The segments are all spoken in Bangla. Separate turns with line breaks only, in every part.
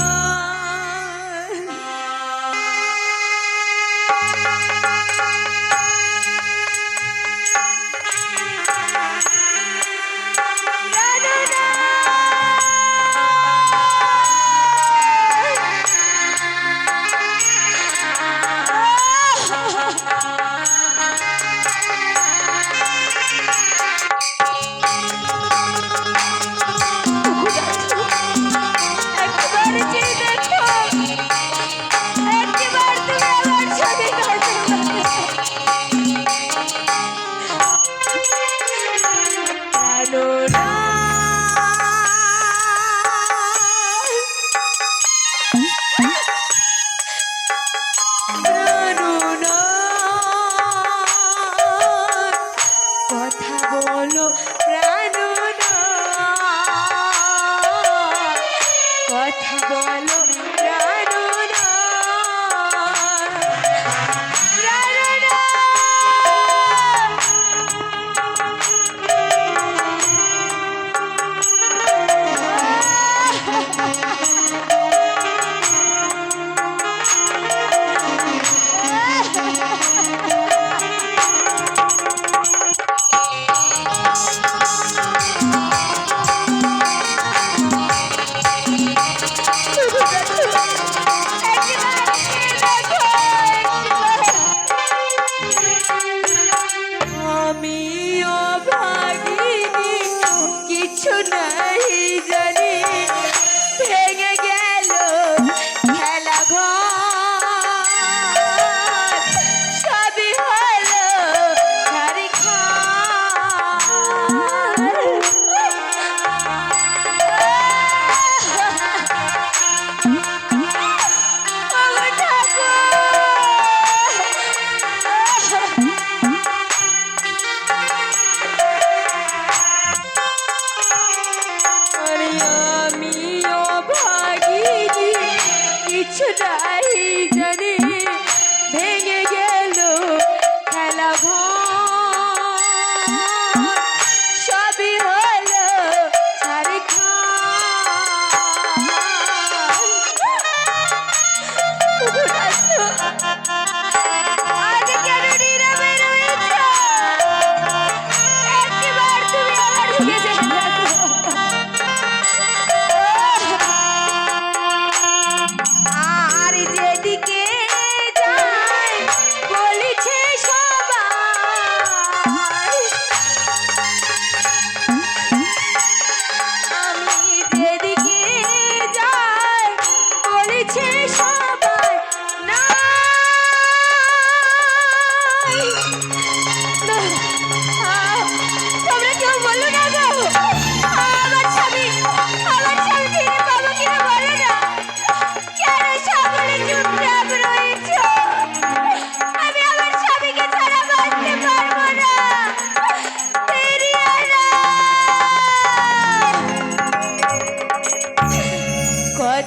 love. কথা বলো রা কিছু নাই জানি। কিছু নাই জানি ভেঙে গে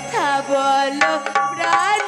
কথা বলো প্রাণ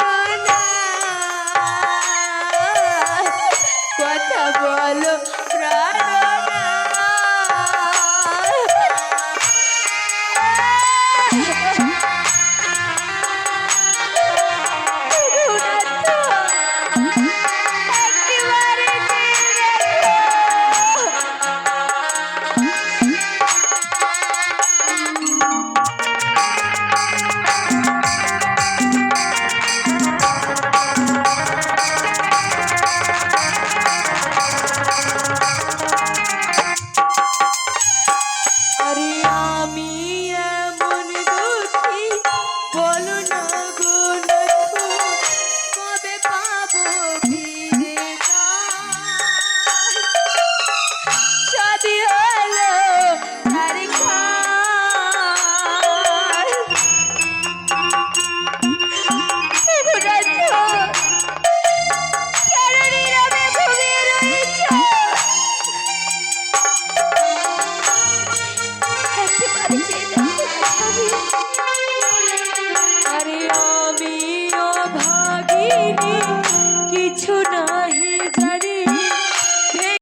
Adiós.